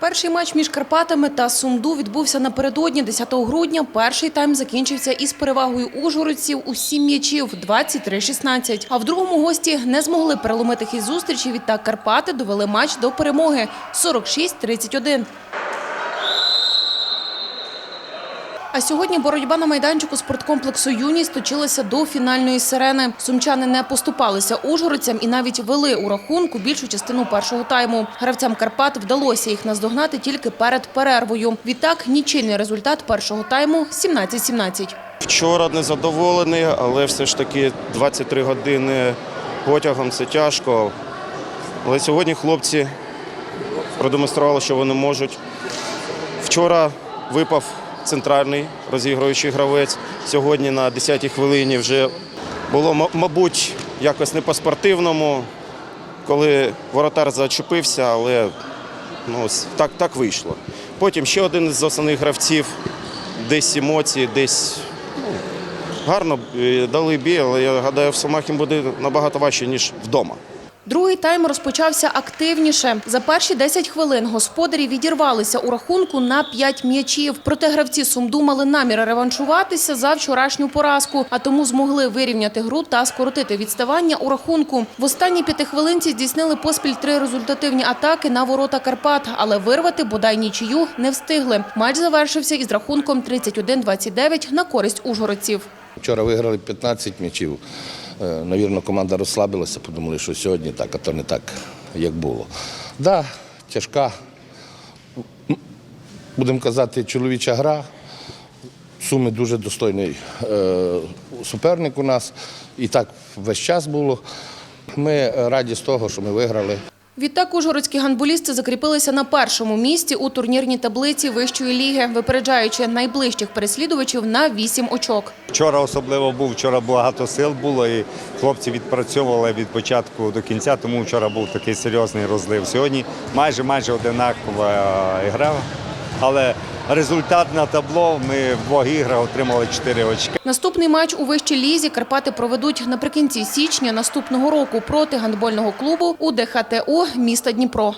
Перший матч між Карпатами та Сумду відбувся напередодні 10 грудня. Перший тайм закінчився із перевагою ужгородців у сім м'ячів 23-16. А в другому гості не змогли переломити хід зустрічі. Відтак Карпати довели матч до перемоги 46-31. А сьогодні боротьба на майданчику спорткомплексу «Юність» точилася до фінальної сирени. Сумчани не поступалися ужгородцям і навіть вели у рахунку більшу частину першого тайму. Гравцям Карпат вдалося їх наздогнати тільки перед перервою. Відтак нічийний результат першого тайму – 17-17. Вчора незадоволений, але все ж таки 23 години потягом це тяжко. Але сьогодні хлопці продемонстрували, що вони можуть. Вчора випав центральний розігруючий гравець. Сьогодні на 10-й хвилині вже було, мабуть, якось не по-спортивному, коли воротар зачепився, але ну, так, так вийшло. Потім ще один з основних гравців, десь емоції, десь гарно е, дали бій, але я гадаю, в Сумах буде набагато важче, ніж вдома. Другий тайм розпочався активніше. За перші 10 хвилин господарі відірвалися у рахунку на 5 м'ячів. Проте гравці Сумду мали намір реваншуватися за вчорашню поразку, а тому змогли вирівняти гру та скоротити відставання у рахунку. В останній п'ятихвилинці здійснили поспіль три результативні атаки на ворота Карпат, але вирвати бодай нічию не встигли. Матч завершився із рахунком 31-29 на користь ужгородців. Вчора виграли 15 м'ячів. Е, Навірно, команда розслабилася, подумали, що сьогодні так, а то не так, як було. Так, да, тяжка, будемо казати, чоловіча гра. Суми дуже достойний е, суперник у нас. І так весь час було. Ми раді з того, що ми виграли. Відтак ужгородські гандболісти закріпилися на першому місці у турнірній таблиці вищої ліги, випереджаючи найближчих переслідувачів на 8 очок. Вчора особливо був, вчора багато сил було, і хлопці відпрацьовували від початку до кінця, тому вчора був такий серйозний розлив. Сьогодні майже майже одинакова е, гра. Але результат на табло ми в двох іграх отримали 4 очки. Наступний матч у вищій лізі Карпати проведуть наприкінці січня наступного року проти гандбольного клубу УДХТУ міста Дніпро.